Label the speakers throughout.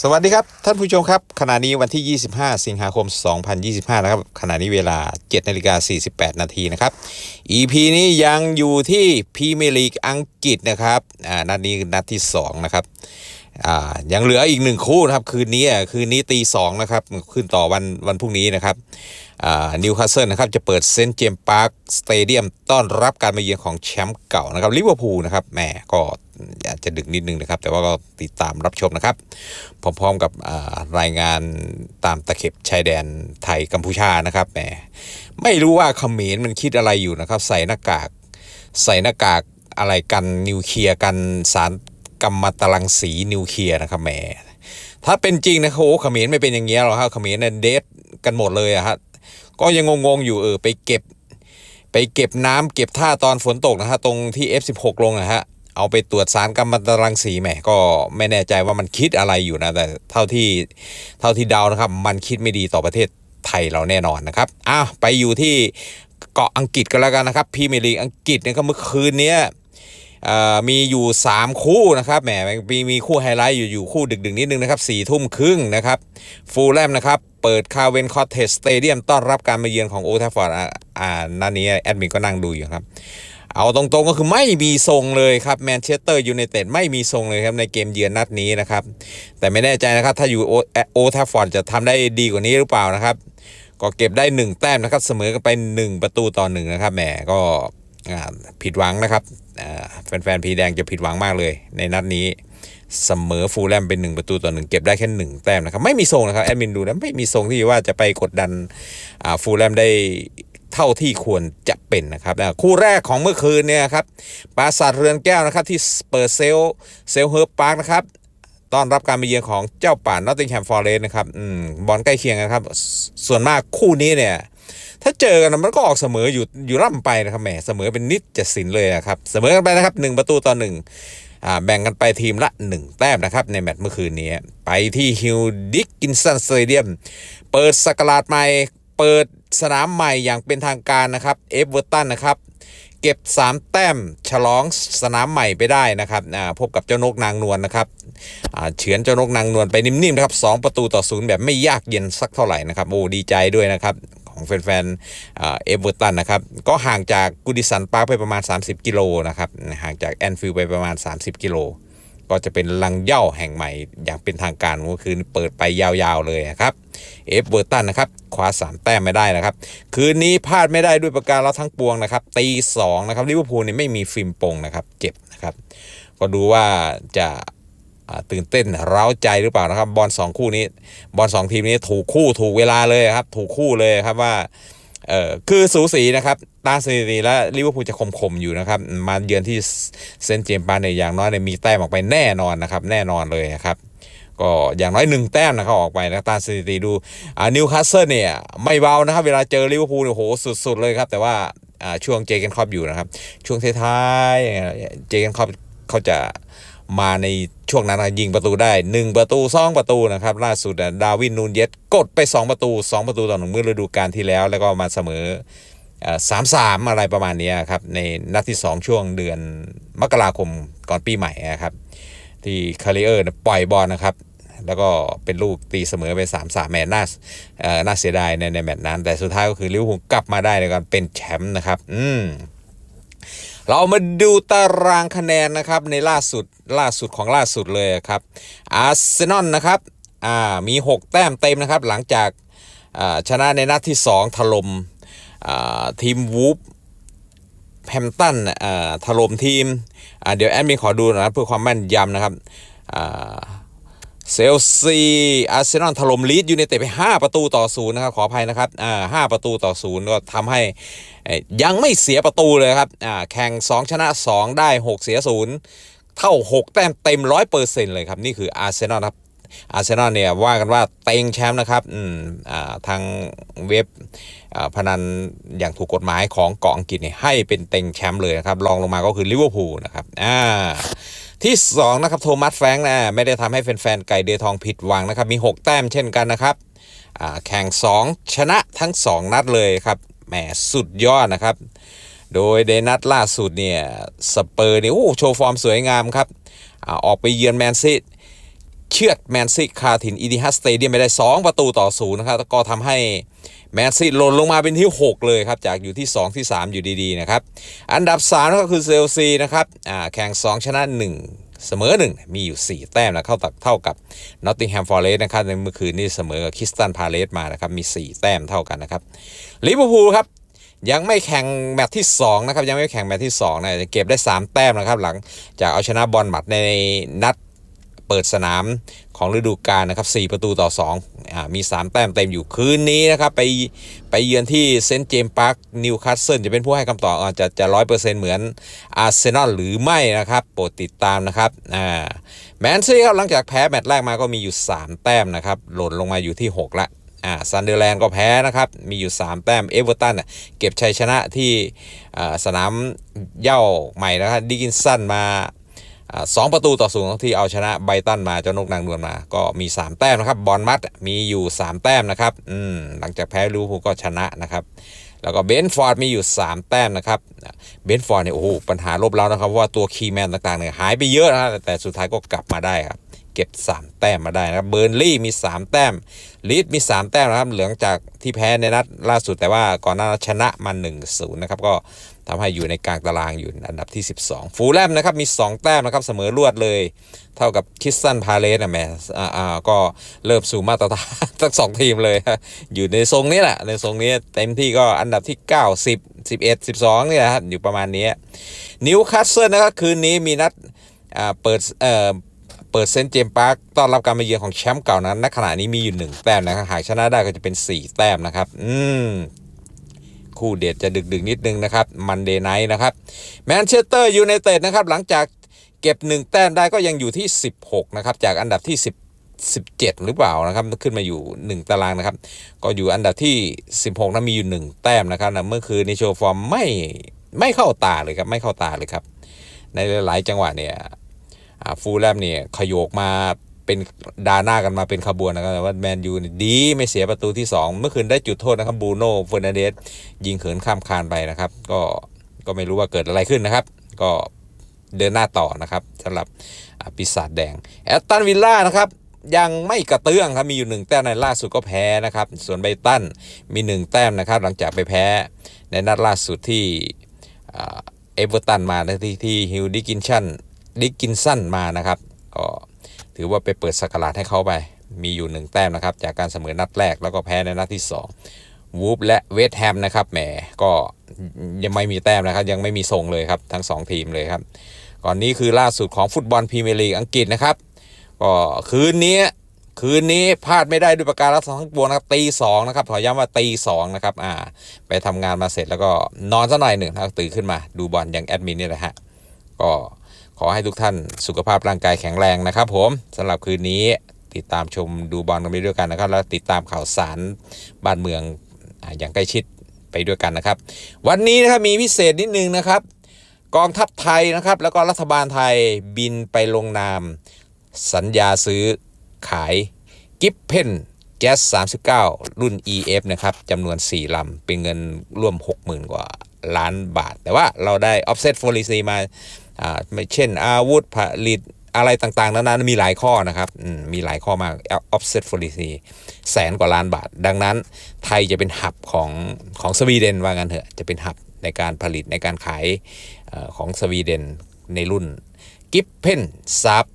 Speaker 1: สวัสดีครับ ท่านผู้ชมครับ ขณะนี้วันที่ 25 สิงหาคม 2025 นะครับ ขณะนี้เวลา7นาฬิกา48 นาทีนะครับ EP นี้ยังอยู่ที่พรีเมียร์ลีกอังกฤษนะครับอ่านัดนี้นัดที่ 2 นะครับอ่ายังเหลืออีกหนึ่งคู่นะครับ คืนนี้อะคืนนี้ตีสองนะครับ ขึ้นต่อวันวันพรุ่งนี้นะครับ นิวคาสเซิลนะครับจะเปิดเซนต์เจมส์พาร์คสเตเดียมต้อนรับการมาเยือนของแชมป์เก่านะครับลิเวอร์พูลนะครับแหมก็อาจจะดึกนิดนึงนะครับ แต่ว่าก็ติดตามรับชมนะครับ พร้อมๆกับรายงานตามตะเข็บชายแดนไทยกัมพูชานะครับแหมไม่รู้ว่าเขมรมันคิดอะไรอยู่นะครับ ใส่หน้ากาก ใส่หน้ากากอะไรกันนิวเคลียร์กันสารกัมมันตรังสีนิวเคลียร์นะครับแหมถ้าเป็นจริงนะโอ้เขมรไม่เป็นอย่างเงี้ยหรอกครับเขมรเนี่ยเดทกันหมดเลยอะฮะ ก็ยังงงๆอยู่เออไปเก็บ ไปเก็บน้ำเก็บท่าตอนฝนตกนะฮะตรงที่ F16 ลงนะฮะเอาไปตรวจสารกัมมันตรังสีแหมก็ไม่แน่ใจว่ามันคิดอะไรอยู่นะแต่เท่าที่เท่าที่เดานะครับ มันคิดไม่ดีต่อประเทศไทยเราแน่นอนนะครับอ้าวไปอยู่ที่เกาะอังกฤษกันแล้วกันนะครับพีเมลีอังกฤษเนี่ยก็เมื่อคืนเนี้ยมีอยู่ 3 คู่นะครับแหมมีมีคู่ไฮไลท์อยู่อยู่คู่ดึกๆนิดนึงนะครับสี่ทุ่มครึ่งนะครับฟูลแลมนะครับ เปิดคาเวนคอเทสสเตเดียมต้อนรับการมาเยือนของโอทฟอร์ดอ่านัดนี้แอดมินก็นั่งดูอยู่ครับ เอาตรงๆก็คือไม่มีทรงเลยครับแมนเชสเตอร์ยูไนเต็ดไม่มีทรงเลยครับในเกมเยือนนัดนี้นะครับ แต่ไม่แน่ใจนะครับ ถ้าอยู่โอทฟอร์ดจะทำได้ดีกว่านี้หรือเปล่านะครับ ก็เก็บได้ 1 แต้มนะครับ เสมอกันไป 1 ประตูต่อหนึ่งนะครับแหมก็ผิดหวังนะครับแฟนๆพีแดงจะผิดหวังมากเลยในนัดนี้ เสมอฟูลแลมเป็น 1 ประตูต่อหนึ่งเก็บได้แค่ 1 แต้มนะครับ ไม่มีทรงนะครับ แอดมินดูแล้วไม่มีทรงที่ว่าจะไปกดดันอ่าฟูลแลมได้เท่าที่ควรจะเป็นนะครับอ่าคู่แรกของเมื่อคืนเนี่ยครับปราสาทเรือนแก้วนะครับที่เปิดเซลเซลเฮิร์บพาร์คนะครับต้อนรับการมาเยือนของเจ้าป่านอตติงแฮมฟอร์เรสนะครับอบอลใกล้เคียงกันครับ ส่วนมากคู่นี้เนี่ยถ้าเจอกันมันก็ออกเสมออยู่อยู่ร่ำไปนะครับแหมเสมอเป็นนิดจะสินเลยนะครับ เสมอกันไปนะครับหนึ่งประตูต่อหนึ่ง แบ่งกันไปทีมละ 1 แต้มนะครับในแมตช์เมื่อคืนนี้ ไปที่ฮิลดิกกินสันสเตเดียม เปิดสกราดใหม่ เปิดสนามใหม่อย่างเป็นทางการนะครับเอฟเวอร์ตันนะครับเก็บ 3 แต้มฉลองสนามใหม่ไปได้นะครับอ่าพบกับเจ้านกนางนวลนะครับเฉือนเจ้านกนางนวลไปนิ่มๆนะครับสองประตูต่อศูนย์แบบไม่ยากเย็นสักเท่าไหร่นะครับ โอ้ดีใจด้วยนะครับ ของแฟนๆเอเวอร์ตันนะครับก็ห่างจากกูดิสันปาร์คไปประมาณ 30 กิโลนะครับห่างจากแอนฟิลด์ไปประมาณ 30 กิโลก็จะเป็นลังเย่าแห่งใหม่อย่างเป็นทางการก็คือเปิดไปยาวๆเลยนะครับเอฟเวอร์ตันนะครับคว้าสามแต้มไม่ได้นะครับ คืนนี้พลาดไม่ได้ด้วยประการเราทั้งปวงนะครับตีสองนะครับลิเวอร์พูลนี่ไม่มีฟิล์มปงนะครับเจ็บนะครับ ก็ดูว่าจะ ตื่นเต้นเร้าใจหรือเปล่านะครับ บอลสองคู่นี้ บอลสองทีมนี้ถูกคู่ถูกเวลาเลยครับ ถูกคู่เลยครับว่าเออคือสูสีนะครับ ตาสถิติแล้วลิเวอร์พูลจะคมๆอยู่นะครับ มาเยือนที่เซนต์เจมส์ปาร์คเนี่ยอย่างน้อยเนี่ยมีแต้มออกไปแน่นอนนะครับ แน่นอนเลยนะครับก็อย่างน้อยหนึ่งแต้มนะครับออกไปนะตาสถิติดูนิวคาสเซิลเนี่ยไม่เบานะครับ เวลาเจอลิเวอร์พูลเนี่ยโหสุดๆเลยครับ แต่ว่าอ่าช่วงเจเกนครอปอยู่นะครับ ช่วงท้ายๆเจเกนครอปเขาจะมาใน ช่วงนั้นยิงประตูได้ 1 ประตู2ประตูนะครับล่าสุดดาวินนูนเยสกดไป 2 ประตู 2 ประตูต่อหนึ่งเมื่อฤดูกาลที่แล้ว แล้วก็มาเสมอสามสามอะไรประมาณนี้ครับในนัดที่ 2 ช่วงเดือนมกราคมก่อนปีใหม่นะครับที่คาริเออร์ปล่อยบอลนะครับแล้วก็เป็นลูกตีเสมอไป3ามสามแมตช์น่าเอ่อน่าเสียดายในในแมตช์นั้น แต่สุดท้ายก็คือลิเวอร์พูลกลับมาได้ในการเป็นแชมป์นะครับ อืม เรามาดูตารางคะแนนนะครับในล่าสุดล่าสุดของล่าสุดเลยครับอาร์เซนอลนะครับอ่ามี 6 แต้มเต็มนะครับหลังจากชนะในนัดที่ 2 ถล่มอ่าทีมวูฟแฮมตันถล่มทีมเดี๋ยวแอดมินขอดูนะเพื่อความแม่นยำนะครับ เซลซีอาร์เซนอลถล่มลีดยูไนเต็ดไป 5 ประตูต่อศูนย์นะครับขออภัยนะครับอ่าห้าประตูต่อศูนย์ก็ทำให้ยังไม่เสียประตูเลยครับอ่าแข่ง 2 ชนะ 2 ได้ 6 เสียศูนย์เท่า 6 แต้มเต็ม100%เปอร์เซ็นต์เลยครับ นี่คืออาร์เซนอลครับอาร์เซนอลเนี่ยว่ากันว่าเต็งแชมป์นะครับอืมอ่าทางเว็บพนันอย่างถูกกฎหมายของเกาะอังกฤษเนี่ยให้เป็นเต็งแชมป์เลยนะครับรองลงมาก็คือลิเวอร์พูลนะครับอ่า ที่ 2 นะครับ โทมัสแฟรงค์นะไม่ได้ทำให้แฟนๆไก่เดทองผิดหวังนะครับ มี 6 แต้มเช่นกันนะครับแข่ง 2 ชนะทั้ง 2 นัดเลยครับแหมสุดยอดนะครับ โดยในนัดล่าสุดเนี่ยสเปอร์เนี่ยโอ้โชว์ฟอร์มสวยงามครับอออกไปเยือนแมนซีเชือดแมนซีคาถินอีดิฮัสสเตเดียมไปได้ 2 ประตูต่อศูนย์นะครับก็ทำให้ แมนซีหล่นลงมาเป็นที่ 6 เลยครับ จากอยู่ที่ 2 ที่ 3 อยู่ดีๆนะครับ อันดับ 3 ก็คือเซลซีนะครับแข่ง 2 ชนะ 1เสมอ1มีอยู่ 4 แต้มนะเข้าตักเท่ากับนอตติงแฮมฟอร์เรสนะครับในเมื่อคืนนี้เสมอกับคริสตันพาเลสมานะครับมี 4 แต้มเท่ากันนะครับลิเวอร์พูลครับยังไม่แข่งแมตช์ที่2นะครับยังไม่แข่งแมตช์ที่2นะเก็บได้ 3 แต้มนะครับหลังจากเอาชนะบอลหมัดในนัด เปิดสนามของฤดูกาลนะครับ4ประตูต่อ2อ่ามี 3 แต้มเต็มอยู่คืนนี้นะครับ ไปไปเยือนที่เซนต์เจมส์พาร์คนิวคาสเซิลจะเป็นผู้ให้คำตอบอาจะจะร้อยเปอร์เซ็นต์เหมือนอาร์เซนอลหรือไม่นะครับ โปรดติดตามนะครับอ่าแมนซีครับหลังจากแพ้แมตช์แรกมาก็มีอยู่ 3 แต้มนะครับ หล่นลงมาอยู่ที่ 6 ละอ่าซันเดอร์แลนด์ก็แพ้นะครับ มีอยู่ 3 แต้ม เอเวอร์ตันน่ะเก็บชัยชนะที่สนามเย้าใหม่นะครับดิกินสันมา สองประตูต่อศูนย์ที่เอาชนะไบตันมาเจ้านกนางนวลมา ก็มี 3 แต้มนะครับบอลมัดมีอยู่ 3 แต้มนะครับอืมหลังจากแพ้ลิเวอร์พูลก็ชนะนะครับ แล้วก็เบนฟอร์ดมีอยู่ 3 แต้มนะครับเบนฟอร์ดเนี่ยโอ้โหปัญหาลบแล้วนะครับเพราะว่าตัวคีย์แมนต่างๆเนี่ยหายไปเยอะนะแต่สุดท้ายก็กลับมาได้ครับเก็บ 3 แต้มมาได้นะครับเบอร์นลี่มี 3 แต้มลีดมี 3 แต้มนะครับ เหลืองจากที่แพ้ในนัดล่าสุดแต่ว่าก่อนหน้านั้นชนะมา1-0นะครับก็ ทำให้อยู่ในกลางตารางอยู่อันดับที่ 12 ฟูลแลมนะครับมี 2 แต้มนะครับเสมอรวดเลย เท่ากับคิสตันพาเลสนะแม่อ่าอ่าก็เริ่มสู่มาตรฐานทั้งสองทีมเลย อยู่ในทรงนี้แหละในทรงนี้เต็มที่ก็อันดับที่ 9 10 11 12เนี่ยนะครับอยู่ประมาณนี้นิวคาสเซิลนะครับคืนนี้มีนัดอ่าเปิดเอ่อเปิดเซนต์เจมส์พาร์คต้อนรับการมาเยือนของแชมป์เก่านั้นณขณะนี้มีอยู่ 1 แต้มนะครับหากชนะได้ก็จะเป็น 4 แต้มนะครับ อืม คู่เด็ดจะดึกดึกๆนิดนึงนะครับมันเดย์ไนท์นะครับแมนเชสเตอร์ยูไนเต็ดนะครับหลังจากเก็บ 1 แต้มได้ก็ยังอยู่ที่ 16 นะครับ จากอันดับที่ 10 17 หรือเปล่านะครับ ขึ้นมาอยู่ 1 ตารางนะครับ ก็อยู่อันดับที่ 16นะมีอยู่ 1 แต้มนะครับนะเมื่อคืนในโชว์ฟอร์มไม่ไม่เข้าตาเลยครับ ไม่เข้าตาเลยครับ ในหลายจังหวะเนี่ยฟูลแลมเนี่ยขยโยกมา เป็นดาหน้ากันมาเป็นขบวนนะครับแต่ว่าแมนยูดีไม่เสียประตูที่ 2 เมื่อคืนได้จุดโทษนะครับบูโน่เฟอร์นันเดสยิงเขินข้ามคานไปนะครับ ก็ก็ไม่รู้ว่าเกิดอะไรขึ้นนะครับ ก็เดินหน้าต่อนะครับสำหรับปีศาจแดงแอตตันวิลล่านะครับยังไม่กระเตื้องครับมีอยู่หนึ่งแต้มในล่าสุดก็แพ้นะครับ ส่วนไบตันมีหนึ่งแต้มนะครับ หลังจากไปแพ้ในนัดล่าสุดที่เอเวอร์ตันมานะที่ที่ฮิวดิกินชันดิกกินสันมานะครับ ก็ ถือว่าไปเปิดสกราดให้เขาไป มีอยู่หนึ่งแต้มนะครับ จากการเสมอนัดแรกแล้วก็แพ้ในนัดที่ 2 วูฟและเวสต์แฮมนะครับแหมก็ยังไม่มีแต้มนะครับ ยังไม่มีทรงเลยครับทั้ง 2 ทีมเลยครับ ก่อนนี้คือล่าสุดของฟุตบอลพรีเมียร์ลีกอังกฤษนะครับ ก็คืนนี้คืนนี้พลาดไม่ได้ด้วยประการรัฐทั้งปวงนะครับตีสองนะครับขอย้ำว่าตีสองนะครับอ่าไปทำงานมาเสร็จแล้วก็นอนสักหน่อยหนึ่งตื่นขึ้นมาดูบอลอย่างแอดมินนี่แหละฮะก็ ขอให้ทุกท่านสุขภาพร่างกายแข็งแรงนะครับ ผมสำหรับคืนนี้ติดตามชมดูบอลกันไปด้วยกันนะครับ แล้วติดตามข่าวสารบ้านเมืองอย่างใกล้ชิดไปด้วยกันนะครับ วันนี้นะครับมีพิเศษนิดนึงนะครับ กองทัพไทยนะครับ แล้วก็รัฐบาลไทยบินไปลงนาม สัญญาซื้อขายกิฟเพนแก๊ส39 รุ่น EF นะครับจำนวน 4 ลำ เป็นเงินร่วม 60,000 กว่าล้านบาท แต่ว่าเราได้ offset policy มาอ่า เช่นอาวุธผลิตอะไรต่างๆ นานามีหลายข้อนะครับมีหลายข้อมาก offset policy แสนกว่าล้านบาท ดังนั้นไทยจะเป็นหับของของสวีเดนว่างั้นเถอะ จะเป็นหับในการผลิตในการขายอของสวีเดนในรุ่นกิฟเพนซับ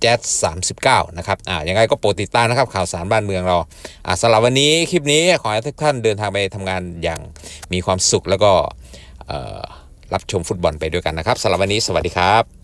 Speaker 1: แจ๊ส39นะครับ อ่า ยังไงก็โปรดติดตามนะครับ ข่าวสารบ้านเมืองเรา อ่าสำหรับวันนี้คลิปนี้ขอให้ทุกท่านเดินทางไปทำงานอย่างมีความสุขแล้วก็ เอ่อ รับชมฟุตบอลไปด้วยกันนะครับสำหรับวันนี้สวัสดีครับ